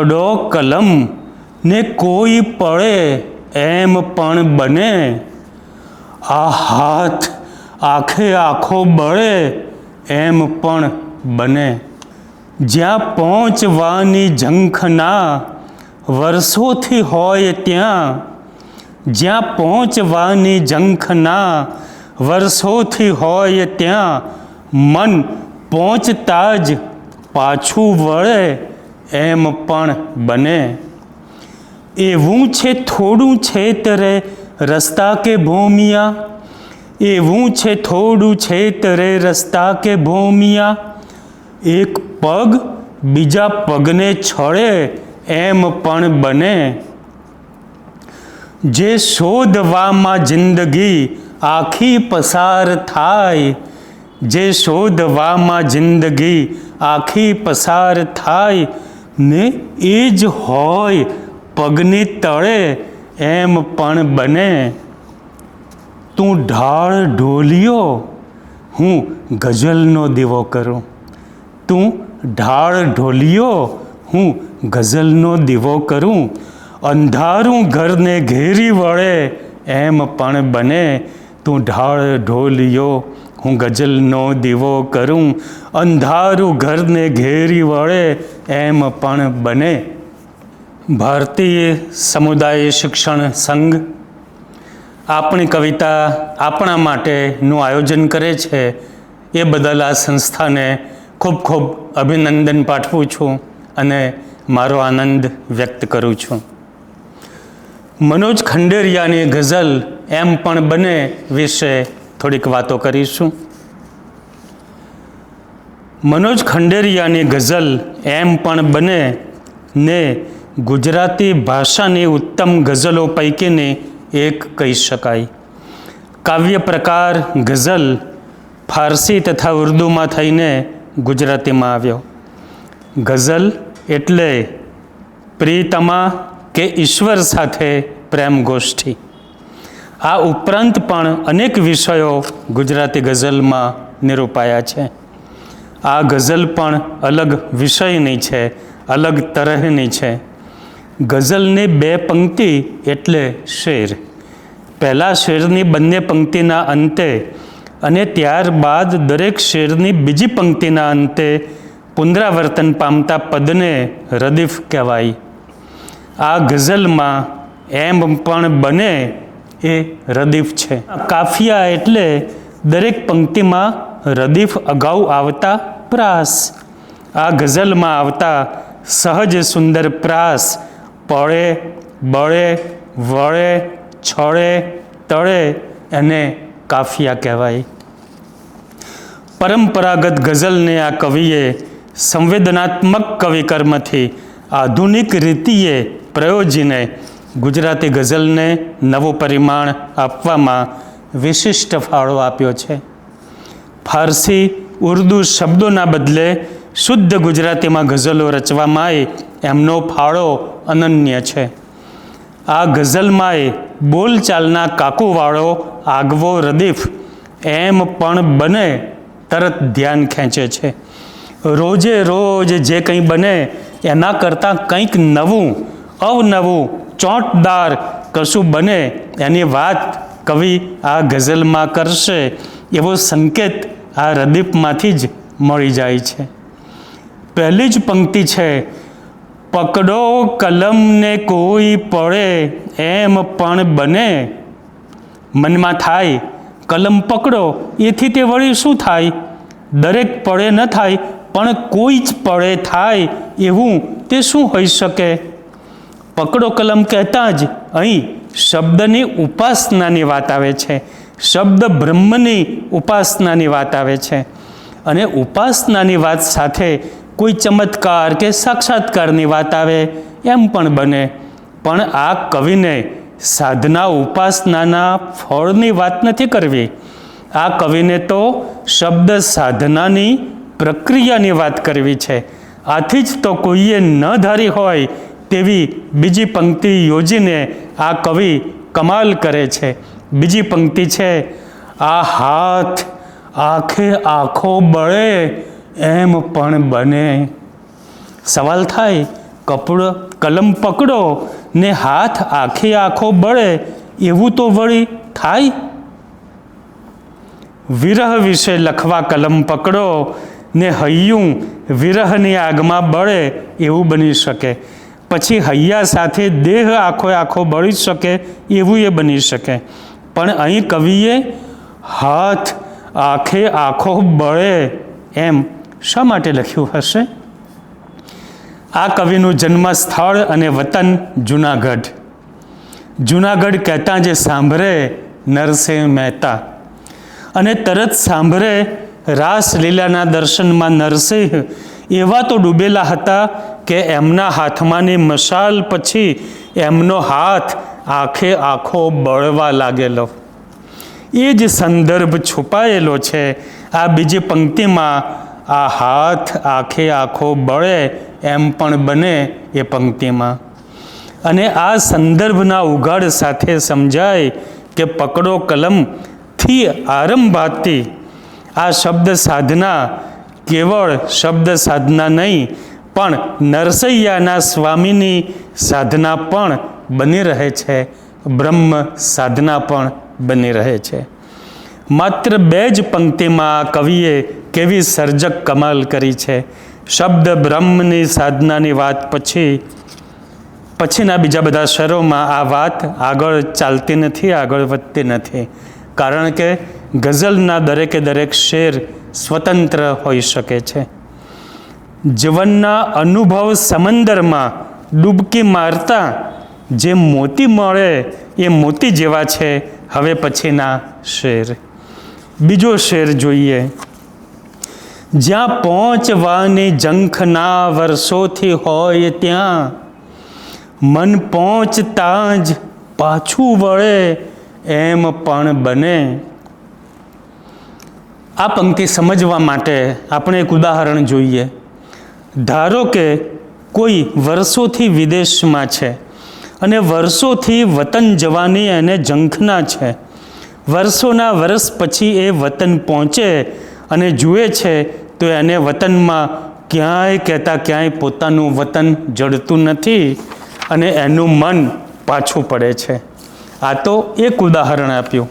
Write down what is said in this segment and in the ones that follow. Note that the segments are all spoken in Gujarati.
પકડો કલમ ને કોઈ પડે એમ પણ બને. આ હાથ આખે આખો બળે એમ પણ બને. જ્યાં પહોંચવાની ઝંખના વર્ષોથી હોય ત્યાં, જ્યાં પહોંચવાની ઝંખના વર્ષોથી હોય ત્યાં, મન પહોંચતા જ પાછું વળે. એમ પણ બને. એવું છે થોડું છેતરે રસ્તા કે ભૂમિયા? એવું છે થોડું છેતરે રસ્તા કે ભૂમિયા? એક પગ બીજા પગને છળે એમ પણ બને. જે શોધવામાં જિંદગી આખી પસાર થાય, જે શોધવામાં જિંદગી આખી પસાર થાય ને એ જ હોય, પગની તળે એમ પણ બને. તું ઢાળ ઢોલિયો, હું ગઝલનો દીવો કરું. તું ઢાળ ઢોલિયો, હું ગઝલનો દીવો કરું. અંધારું ઘરને ઘેરી વળે એમ પણ બને. તું ઢાળ ઢોલિયો હું ગઝલનો દીવો કરું, અંધારું ઘરને ઘેરી વળે, એમ પણ બને. ભારતીય સમુદાય શિક્ષણ સંઘ આપણી કવિતા આપણા માટેનું આયોજન કરે છે. એ બદલ આ સંસ્થાને ખૂબ ખૂબ અભિનંદન પાઠવું છું અને મારો આનંદ વ્યક્ત કરું છું. મનોજ ખંડેરિયાની ગઝલ એમ પણ બને વિશે થોડીક વાતો કરીશું. મનોજ ખંડેરિયાની ગઝલ એમ પણ બને ને ગુજરાતી ભાષાની ઉત્તમ ગઝલો પૈકીની એક કહી શકાય. કાવ્ય પ્રકાર ગઝલ ફારસી તથા ઉર્દુમાં થઈને ગુજરાતીમાં આવ્યો. ગઝલ એટલે પ્રીતમા કે ઈશ્વર સાથે પ્રેમ ગોષ્ઠી આ ઉપરાંત પણ અનેક વિષયો ગુજરાતી ગઝલમાં નિરૂપાયા છે. આ ગઝલ પણ અલગ વિષયની છે, અલગ તરહની છે. ગઝલની બે પંક્તિ એટલે શેર. પહેલાં શેરની બંને પંક્તિના અંતે અને ત્યારબાદ દરેક શેરની બીજી પંક્તિના અંતે પુનરાવર્તન પામતા પદને રદીફ કહેવાય. આ ગઝલમાં એમ પણ બને એ રદીફ છે. કાફિયા એટલે દરેક પંક્તિમાં રદીફ અગાઉ આવતા પ્રાસ. આ ગઝલમાં આવતા સહજ સુંદર પ્રાસ પળે બળે, વળે, છળે, તળે એને કાફિયા કહેવાય. પરંપરાગત ગઝલને આ કવિએ સંવેદનાત્મક કવિકર્મથી આધુનિક રીતિએ પ્રયોજીને ગુજરાતી ગઝલને નવું પરિમાણ આપવામાં વિશિષ્ટ ફાળો આપ્યો છે. ફારસી ઉર્દુ શબ્દોના બદલે શુદ્ધ ગુજરાતીમાં ગઝલો રચવામાં એમનો ફાળો અનન્ય છે. આ ગઝલમાંય બોલચાલના કાકુવાળો આગવો રદીફ એમ પણ બને તરત ધ્યાન ખેંચે છે. રોજે રોજ જે કંઈ બને એના કરતાં કંઈક નવું અવનવું ચોંટદાર કશું બને એની વાત કવિ આ ગઝલમાં કરશે. એવો સંકેત આ રદીપમાંથી જ મળી જાય છે. પહેલી જ પંક્તિ છે, પકડો કલમને કોઈ પડે એમ પણ બને. મનમાં થાય, કલમ પકડો, એથી તે વળી શું થાય? દરેક પડે ન થાય, પણ કોઈ જ પડે થાય, એવું તે શું હોઈ શકે? પકડો કલમ કહેતા જ અહીં શબ્દની ઉપાસનાની વાત આવે છે. શબ્દ બ્રહ્મની ઉપાસનાની વાત આવે છે. અને ઉપાસનાની વાત સાથે કોઈ ચમત્કાર કે સાક્ષાત્કારની વાત આવે એમ પણ બને. પણ આ કવિને સાધના ઉપાસનાના ફળની વાત નથી કરવી. આ કવિને તો શબ્દ સાધનાની પ્રક્રિયાની વાત કરવી છે. આથી જ તો કોઈએ ન ધારી હોય તેવી બીજી પંક્તિ યોજીને આ કવિ કમાલ કરે છે. બીજી પંક્તિ છે, આ હાથ આખે આખો બળે એમ પણ બને. સવાલ થાય, કપડો, કલમ પકડો ને હાથ આખે આખો બળે, એવું તો વળી થાય? વિરહ વિશે લખવા કલમ પકડો ને હૈયું વિરહની આગમાં બળે, એવું બની શકે. પછી હૈયા સાથે દેહ આખો આખો બળી શકે એવું એ બની શકે. પણ અહીં કવિએ હાથ આખે આખો બળે એમ શા માટે લખ્યું હશે? આ કવિનું જન્મસ્થળ અને વતન જુનાગઢ. જુનાગઢ કહેતા જે સાંભળે નરસિંહ મહેતા. અને તરત સાંભળે રાસલીલાના દર્શનમાં નરસિંહ એવા તો ડૂબેલા હતા કે એમના હાથમાંની મશાલ પછી એમનો હાથ આખે આખો બળવા લાગેલો. એ જ સંદર્ભ છુપાયેલો છે. આ બીજી પંક્તિમાં આ હાથ આખે આખો બળે એમ પણ બને એ પંક્તિમાં. અને આ સંદર્ભના ઉઘાડ સાથે સમજાય કે પકડો કલમથી આરંભાતી આ શબ્દ સાધના કેવળ શબ્દ સાધના નહીં પણ નરસૈયાના સ્વામીની સાધના પણ બની રહે છે. બ્રહ્મ સાધના પણ બની રહે છે. માત્ર બે જ પંક્તિમાં કવિએ કેવી સર્જક કમાલ કરી છે. શબ્દ બ્રહ્મની સાધનાની વાત પછી, પછીના બીજા બધા શહેરોમાં આ વાત આગળ ચાલતી નથી, આગળ વધતી નથી. કારણ કે ગઝલના દરેકે દરેક શેર સ્વતંત્ર હોઈ શકે છે. જીવનના અનુભવ સમંદરમાં ડૂબકી મારતા જે મોતી મળે એ મોતી જેવા છે. હવે પછીના શેર. બીજો શેર જોઈએ. જ્યાં પહોંચવાની જંખના વર્ષોથી હોય ત્યાં મન પહોંચતા જ પાછું વળે એમ પણ બને. આ પંક્તિ સમજવા માટે આપણે એક ઉદાહરણ જોઈએ. ધારો કે કોઈ વર્ષોથી વિદેશમાં છે અને વર્ષોથી વતન જવાની એને ઝંખના છે. વર્ષોના વર્ષ પછી એ વતન પહોંચે અને જુએ છે, તો એને વતનમાં ક્યાંય કહેતા ક્યાંય પોતાનું વતન જડતું નથી અને એનું મન પાછું પડે છે. આ તો એક ઉદાહરણ આપ્યું.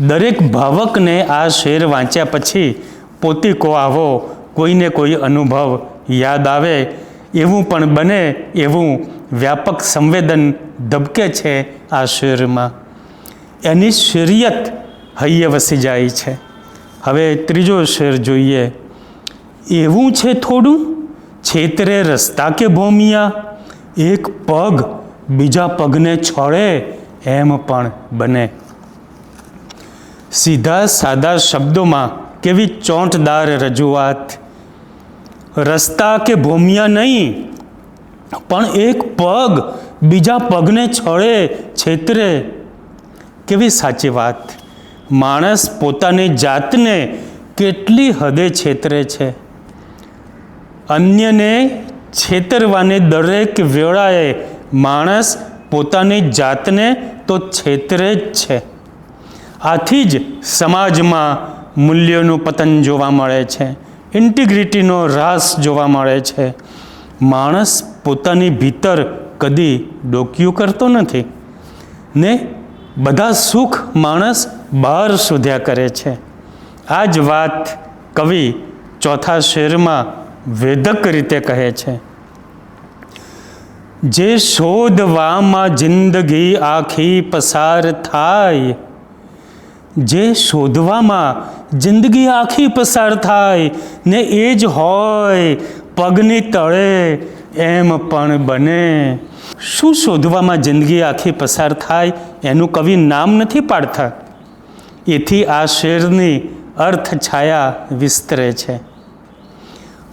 દરેક ભાવકને આ શેર વાંચ્યા પછી પોતીકો આવો, કોઈને કોઈ અનુભવ યાદ આવે, એવું પણ બને એવું વ્યાપક સંવેદન ધબકે છે આ શેરમાં એની શેરિયત હૈયે વસી જાય છે. હવે ત્રીજો શેર જોઈએ. એવું છે થોડું? છેતરે રસ્તા કે ભોમિયા? એક પગ બીજા પગને છોડે એમ પણ બને. સીધા સાદા શબ્દોમાં કેવી ચોંટદાર રજૂઆત. રસ્તા કે ભૂમિયા નહીં, પણ એક પગ બીજા પગને છોડે, છેતરે. કેવી સાચી વાત. માણસ પોતાની જાતને કેટલી હદે છેતરે છે. અન્યને છેતરવાની દરેક વેળાએ માણસ પોતાની જાતને તો છેતરે જ છે. આથી જ સમાજમાં મૂલ્યોનું પતન જોવા મળે છે. ઇન્ટિગ્રિટીનો રાસ જોવા મળે છે. માણસ પોતાની ભીતર કદી ડોક્યું કરતો નથી ને બધા સુખ માણસ બહાર શોધ્યા કરે છે. આ જ વાત કવિ ચોથા શેરમાં વેદક રીતે કહે છે. જે શોધવામાં જિંદગી આખી પસાર થાય જે શોધવામાં જિંદગી આખી પસાર થાય ને એ જ હોય પગની તળે એમ પણ બને. શું શોધવામાં જિંદગી આખી પસાર થાય એનું કવિ નામ નથી પાડતા? એથી આ શેરની અર્થ છાયા વિસ્તરે છે.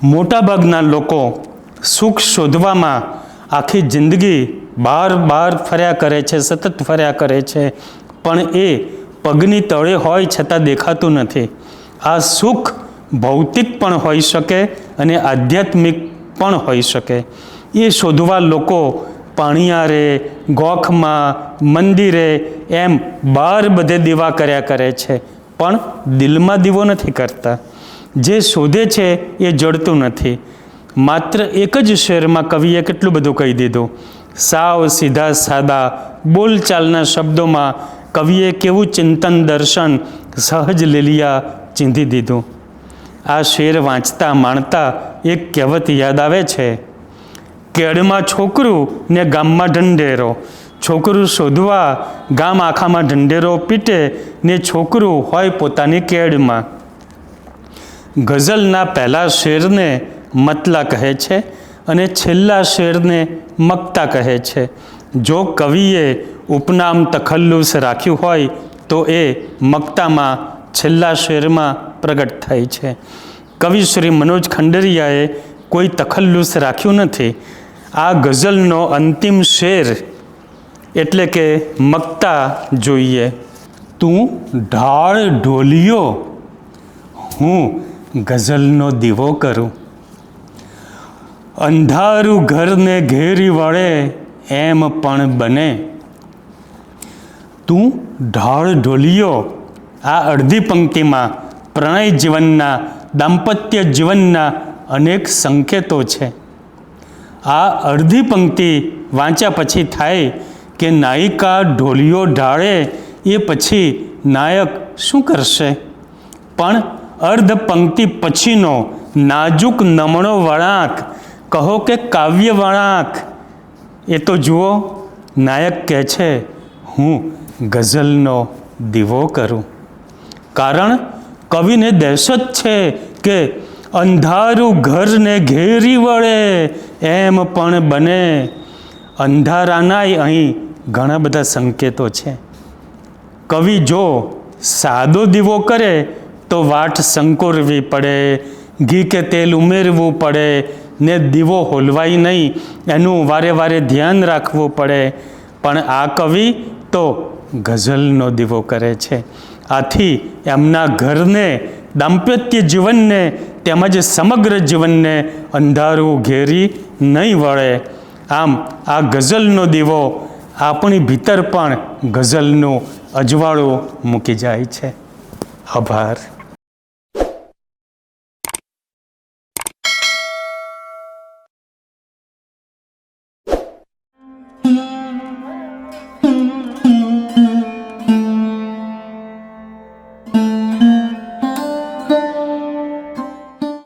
મોટાભાગના લોકો સુખ શોધવામાં આખી જિંદગી બાર બાર ફર્યા કરે છે, સતત ફર્યા કરે છે, પણ એ પગની તળે હોય છતાં દેખાતું નથી. આ સુખ ભૌતિક પણ હોઈ શકે અને આધ્યાત્મિક પણ હોઈ શકે. એ શોધવા લોકો પાણીયારે, ગોખમાં, મંદિરે એમ બાર બધે દીવા કર્યા કરે છે, પણ દિલમાં દીવો નથી કરતા. જે શોધે છે એ જડતું નથી. માત્ર એક જ શેરમાં કવિએ કેટલું બધું કહી દીધું. સાવ સીધા સાદા બોલચાલના શબ્દોમાં કવિએ કેવું ચિંતન દર્શન સહજ લીલિયા ચીંધી દીધું. આ શેર વાંચતા માણતા એક કહેવત યાદ આવે છે કેળમાં છોકરું ને ગામમાં ઢંઢેરો, છોકરું શોધવા ગામ આખામાં ઢંઢેરો પીટે ને છોકરું હોય પોતાની કેળમાં ગઝલના પહેલા શેરને મતલા કહે છે અને છેલ્લા શેરને મક્તા કહે છે. જો કવિએ ઉપનામ તખલ્લુસ રાખ્યું હોય તો એ મક્તામાં છેલ્લા શેરમાં પ્રગટ થાય છે. કવિ શ્રી મનોજ ખંડરિયાએ કોઈ તખલ્લુસ રાખ્યું નથી. આ ગઝલનો અંતિમ શેર એટલે કે મક્તા જોઈએ. તું ઢાળ ઢોલિયો, હું ગઝલનો દીવો કરું. અંધારું ઘરને ઘેરી વળે એમ પણ બને. તું ઢાળ ઢોલિયો. આ અડધી પંક્તિમાં પ્રણય જીવનના, દાંપત્ય જીવનના અનેક સંકેતો છે. આ અડધી પંક્તિ વાંચ્યા પછી થાય કે નાયિકા ઢોલિયો ઢાળે એ પછી નાયક શું કરશે? પણ અર્ધ પંક્તિ પછીનો નાજુક નમણો વળાંક, કહો કે કાવ્ય વળાંક, એ તો જુઓ, નાયક કહે છે, હું ગઝલનો દીવો કરું. કારણ કવિને દહેશત છે કે અંધારું ઘરને ઘેરી વળે એમ પણ બને. અંધારાનાય અહીં ઘણા બધા સંકેતો છે. કવિ જો સાદો દીવો કરે તો વાટ સંકોરવી પડે, ઘી કે તેલ ઉમેરવું પડે, ને દીવો હોલવાય નહીં, એનું વારે વારે ધ્યાન રાખવું પડે. પણ આ કવિ તો ગઝલનો દીવો કરે છે. આથી એમના ઘરને, દાંપત્ય જીવનને તેમજ સમગ્ર જીવનને અંધારું ઘેરી નહીં વળે. આમ, આ ગઝલનો દીવો આપણી ભીતર પણ ગઝલનું અજવાળું મૂકી જાય છે. આભાર.